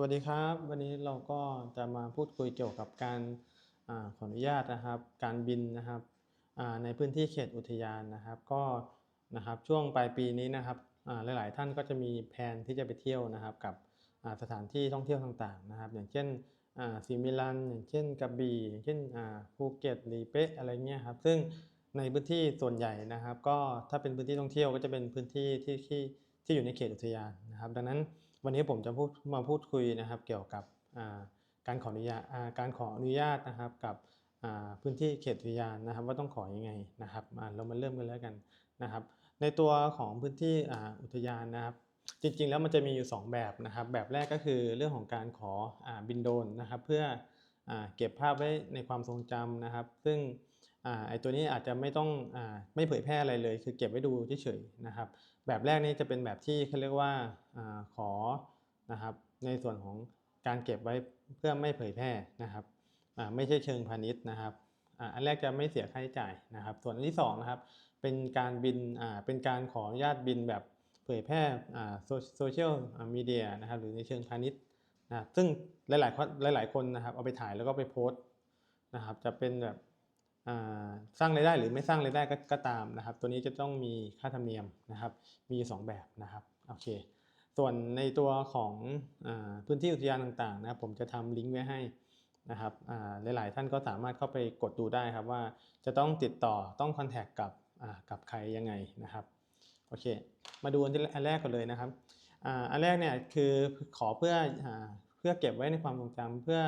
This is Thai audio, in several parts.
วัสดีครับ วันนี้เราก็จะมาพูดคุยเกี่ยวกับการอขออนุญาตนะครับ การบินนะครับในพื้นที่เขตอุทยานนะครับ ก็นะครับช่วงปลายปีนี้นะครับหลาย ๆ ท่านก็จะมีแผนที่จะไปเที่ยวนะครับ กับสถานที่ท่องเที่ยวต่างๆนะครับ อย่างเช่นสีมิลันอย่างเช่นกระบี่อย่างเช่นภูเก็ตหลีเป๊ะอะไรเงี้ยครับซึ่งในพื้นที่ส่วนใหญ่นะครับ ก็ถ้าเป็นพื้นที่ท่องเที่ยวก็จะเป็นพื้นที่ที่ที่ที่อยู่ในเขตอุทยานนะครับ ดังนั้น วันนี้ผมจะพูดมาพูดคุยนะครับเกี่ยวกับการขออนุญาตการขออนุญาตนะครับกับพื้นที่เขตอุทยานนะครับ ว่าต้องขอยังไงนะครับเรามาเริ่มกันแล้วกันนะครับ ในตัวของพื้นที่อุทยานนะครับ จริงๆแล้วมันจะมีอยู่ 2 แบบนะครับ แบบแรกก็คือเรื่องของการขออบินโดนนะครับ เพื่ออเก็บภาพไว้ในความทรงจำนะครับ ซึ่ง อไอตัวนี้อาจจะไม่ต้องอไม่เผยแพร่อะไรเลย คือเก็บไว้ดูเฉยๆนะครับ แบบแรกนี้จะเป็นแบบที่เขาเรียกว่าอขอนะครับ ในส่วนของการเก็บไว้เพื่อไม่เผยแพร่นะครับไม่ใช่เชิงพาณิชย์นะครับอ,อันแรกจะไม่เสียค่าใช้จ่ายนะครับ ส่วนอันที่สองนะครับเป็นการบินเป็นการขออนุญาตบินแบบเผยแพร่โซเชียลมีเดียนะครับหรือในเชิงพาณิชย์นะซึ่งหลายๆคนหลายๆคนนะครับเอาไปถ่ายแล้วก็ไปโพสต์นะครับจะเป็นแบบ สร้างรายได้หรือไม่สร้างรายได้ก็กตามนะครับ ตัวนี้จะต้องมีค่าธรรมเนียมนะครับ มีอยู่สองแบบนะครับโอเค ส่วนในตัวของอพื้นที่อุทยานต่างๆนะครับผมจะทำลิงก์ไว้ให้นะครับหลายๆท่านก็สามารถเข้าไปกดดูได้ครับว่าจะต้องติดต่อต้องคอนแทคกับกับใครยังไงนะครับโอเค มาดูอันแรกกันเลยนะครับอ,อันแรกเนี่ยคือขอเพื่ออเพื่อเก็บไว้ในความทรงจำเพื่อ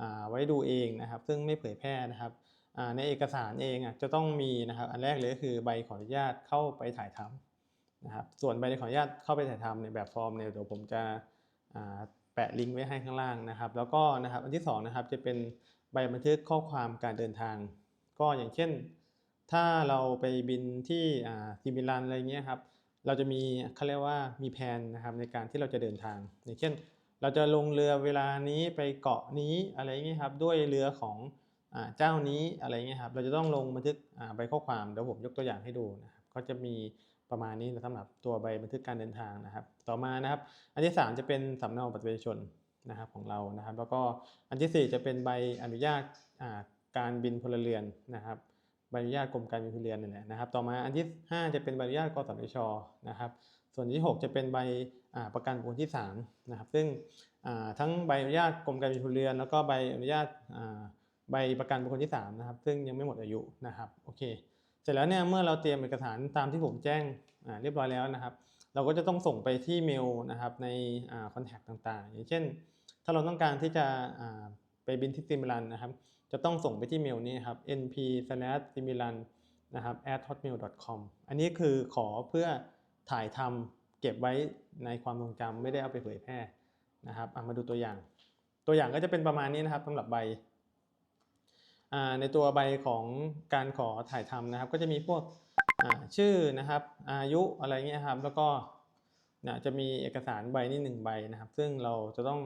อไว้ดูเองนะครับ ซึ่งไม่เผยแพร่นะครับ ในเอกสารเองจะต้องมีนะครับอันแรกเลยก็คือใบขออนุญาตเข้าไปถ่ายทำนะครับส่วนใบขออนุญาตเข้าไปถ่ายทำในแบบฟอร์มเนี่ยเดี๋ยวผมจะแปะลิงก์ไว้ให้ข้างล่างนะครับ แล้วก็นะครับอันที่สองนะครับจะเป็นใบบันทึกข้อความการเดินทาง ก็อย่างเช่น ถ้าเราไปบินที่ซิมิลันอะไรเงี้ยครับเราจะมีเขาเรียกว่ามีแผนนะครับในการที่เราจะเดินทาง อย่างเช่น เราจะลงเรือเวลานี้ไปเกาะนี้อะไรเงี้ยครับด้วยเรือของ เจ้านี้อะไรเงี้ยครับเราจะต้องลงบันทึกใบข้อความเดี๋ยวผมยกตัวอย่างให้ดูนะครับก็จะมีประมาณนี้สำหรับตัวใบบันทึกการเดินทางนะครับ ต่อมานะครับ อันที่ 3 จะเป็นสำเนาบัตรประชาชนนะครับของเรานะครับ แล้วก็อันทีสี่4 จะเป็นใบอนุญาตการบินพลเรือนนะครับใบอนุญาตกรมการบินพลเรือนนี่แหละนะครับ ต่อมาอันที่ 5 จะเป็นใบอนุญาตกสทชนะครับ ส่วนที่ 6 จะเป็นใบประกันบุคคลที่3นะครับซึ่งทั้งใบอนุญาตกรมการบินพลเรือน แล้วก็ใบอนุญาต ใบประกันบุคคลที่3นะครับซึ่งยังไม่หมดอายุนะครับโอเค เสร็จแล้วเนี่ยเมื่อเราเตรียมเอกสารตามที่ผมแจ้งเรียบร้อยแล้วนะครับ เราก็จะต้องส่งไปที่เมลนะครับในคอนแทคต่างๆ อย่างเช่น ถ้าเราต้องการที่จะไปบินที่ซิมิลันนะครับจะต้องส่งไปที่เมลนี้ครับ np similan นะครับ at hotmail com อันนี้คือขอเพื่อถ่ายทำเก็บไว้ในความทรงจำไม่ได้เอาไปเผยแพร่นะครับมาดูตัวอย่าง ตัวอย่างก็จะเป็นประมาณนี้นะครับสำหรับใบ ในตัวใบของการขอถ่ายทำนะครับ ก็จะมีพวกชื่อนะครับอายุอะไรเงี้ยครับแล้วก็จะมีเอกสารใบนี้หนึ่งใบนะครับ ซึ่งเราจะต้อง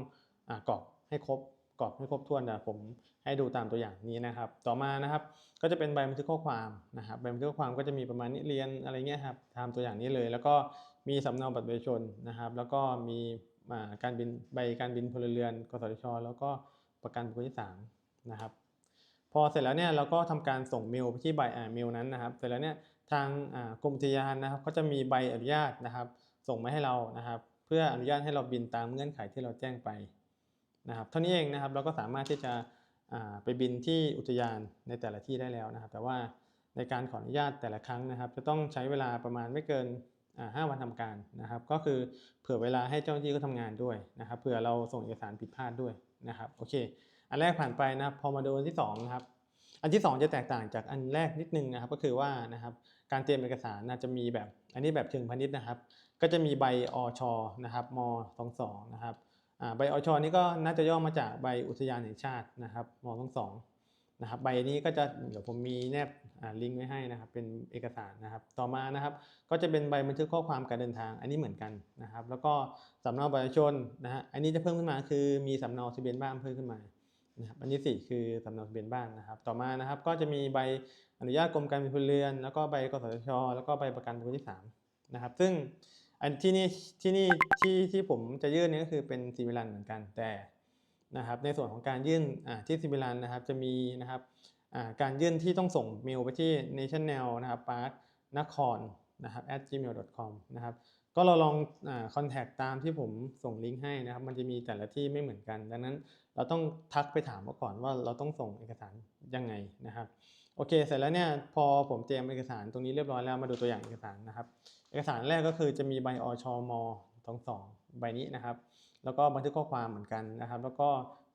อกรอกให้ครบกรอกให้ครบถ้วนนะผมให้ดูตามตัวอย่างนี้นะครับ ต่อมานะครับก็จะเป็นใบบันทึกข้อความนะครับใบบันทึกข้อความก็จะมีประมาณนี้เรียนอะไรเงี้ยครับตามตัวอย่างนี้เลย แล้วก็มีสำเนาบัตรประชาชนนะครับ แล้วก็มีการบินใบการบินพลเรือนกสทชแล้วก็ประกันบุคคลที่สามนะครับ พอเสร็จแล้วเนี่ยเราก็ทำการส่งเมลไปที่ใบอ่าเมลนั้นนะครับ เสร็จแล้วเนี่ยทางกรมอุทยานนะครับ ก็จะมีใบอนุญาตนะครับ ส่งมาให้เรานะครับ เพื่ออนุญาตให้เราบินตามเงื่อนไขที่เราแจ้งไปนะครับ เท่านี้เองนะครับเราก็สามารถที่จะไปบินที่อุทยานในแต่ละที่ได้แล้วนะครับ แต่ว่าในการขออนุญาตแต่ละครั้งนะครับ จะต้องใช้เวลาประมาณไม่เกินอ่าห้าวันทำการนะครับ ก็คือเผื่อเวลาให้เจ้าหน้าที่เขาทำงานด้วยนะครับ เผื่อเราส่งเอกสารผิดพลาดด้วยนะครับ โอเค อันแรกผ่านไปนะครับพอมาดูอันที่2นะครับอันที่ 2 จะแตกต่างจากอันแรกนิดนึงนะครับ ก็คือว่านะครับการเตรียมเอกสารน่าจะมีแบบ อันนี้แบบเชิงพาณิชย์นะครับ ก็จะมีใบอชนะครับม22นะครับใบอชนี้ก็น่าจะย่อมาจากใบอุทยานแห่งชาตินะครับม22นะครับใบนี้ก็จะเดี๋ยวผมมีแนบลิงก์ไว้ให้นะครับ เป็นเอกสารนะครับ ต่อมานะครับ ก็จะเป็นใบบันทึกข้อความการเดินทาง อันนี้เหมือนกันนะครับ แล้วก็สำเนาบัตรประชาชนนะฮะอันนี้จะเพิ่มขึ้นมาคือมีสำเนาทะเบียนบ้านเพิ่มขึ้นมา นะครับอันที่ 4 คือสำเนาทะเบียนบ้านนะครับ ต่อมานะครับก็จะมีใบอนุญาตกรมการบินพลเรือน แล้วก็ใบกสทช แล้วก็ใบประกันบุคคลที่3นะครับ ซึ่งอันที่นี่ที่นี่ที่ที่ผมจะยื่นนี่ก็คือเป็นซีมิลันเหมือนกันแต่นะครับ ในส่วนของการยื่นที่ซีมิลันนะครับจะมีนะครับการยื่นที่ต้องส่งเมลไปที่ national นะครับ park นครนะครับ at gmail.com นะครับก็เราลองอ่า contact ตามที่ผมส่งลิงก์ให้นะครับ มันจะมีแต่ละที่ไม่เหมือนกัน ดังนั้น เราต้องทักไปถามเขาก่อนว่าเราต้องส่งเอกสารยังไงนะครับโอเค เสร็จแล้วเนี่ยพอผมเตรียมเอกสารตรงนี้เรียบร้อยแล้วมาดูตัวอย่างเอกสารนะครับ เอกสารแรกก็คือจะมีใบอชมสองสองใบนี้นะครับ แล้วก็บันทึกข้อความเหมือนกันนะครับ แล้วก็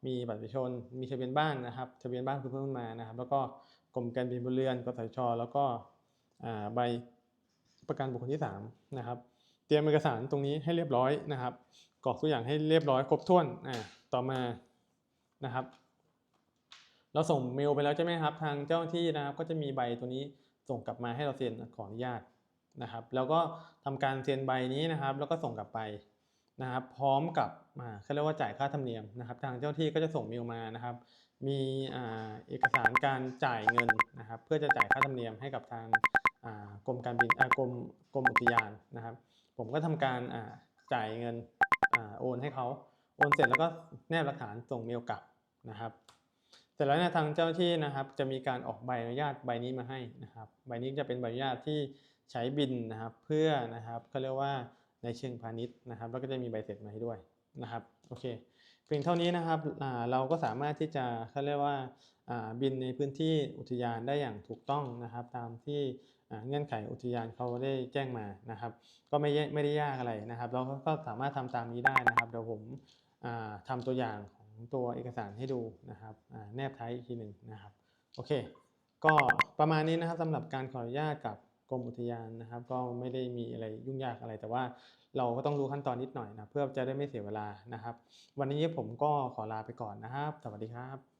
มีบัตรประชาชนมีทะเบียนบ้านนะครับทะเบียนบ้านเพิ่มมานะครับ แล้วก็กรมการบินพลเรือนกสชแล้วก็ใบประกันบุคคลที่สามนะครับเตรียมเอกสารตรงนี้ให้เรียบร้อยนะครับกรอกตัวอย่างให้เรียบร้อยครบถ้วนอ่าต่อมา นะครับ เราส่งเมลไปแล้วใช่ไหมครับ ทางเจ้าหน้าที่นะครับ ก็จะมีใบตัวนี้ส่งกลับมาให้เราเซ็นขออนุญาตนะครับ แล้วก็ทำการเซ็นใบนี้นะครับ แล้วก็ส่งกลับไปนะครับ พร้อมกับอ่าเขาเรียกว่าจ่ายค่าธรรมเนียมนะครับ ทางเจ้าหน้าที่ก็จะส่งเมลมานะครับ มีเอกสารการจ่ายเงินนะครับ เพื่อจะจ่ายค่าธรรมเนียมให้กับทางกรมการบินกรมกรมอุทยานนะครับ ผมก็ทำการจ่ายเงินอโอนให้เขา โอนเสร็จแล้วก็แนบหลักฐานส่งเมลกลับนะครับ เสร็จแล้วเนยทางเจ้าหน้าที่นะครับ จะมีการออกใบอนุญาตใบนี้มาให้นะครับ ใบนี้จะเป็นใบอนุญาตที่ใช้บินนะครับ เพื่อนะครับเขาเรียกว่าในเชิงพาณิชย์นะครับ แล้วก็จะมีใบเสร็จมาให้ด้วยนะครับโอเคเพียงเท่านี้นะครับเราก็สามารถที่จะเขาเรียกว่าบินในพื้นที่อุทยานได้อย่างถูกต้องนะครับ ตามที่เงื่อนไขอุทยานเขาได้แจ้งมานะครับ ก็ไม่ไม่ได้ยากอะไรนะครับ เราก็สามารถทำตามนี้ได้นะครับเดี๋ยวผม ทำตัวอย่างของตัวเอกสารให้ดูนะครับแนบท้ายอีกทีหนึ่งนะครับโอเค ก็ประมาณนี้นะครับสำหรับการขออนุญาตกับกรมอุทยานนะครับ ก็ไม่ได้มีอะไรยุ่งยากอะไร แต่ว่าเราก็ต้องรู้ขั้นตอนนิดหน่อยนะเพื่อจะได้ไม่เสียเวลานะครับ วันนี้ผมก็ขอลาไปก่อนนะครับ สวัสดีครับ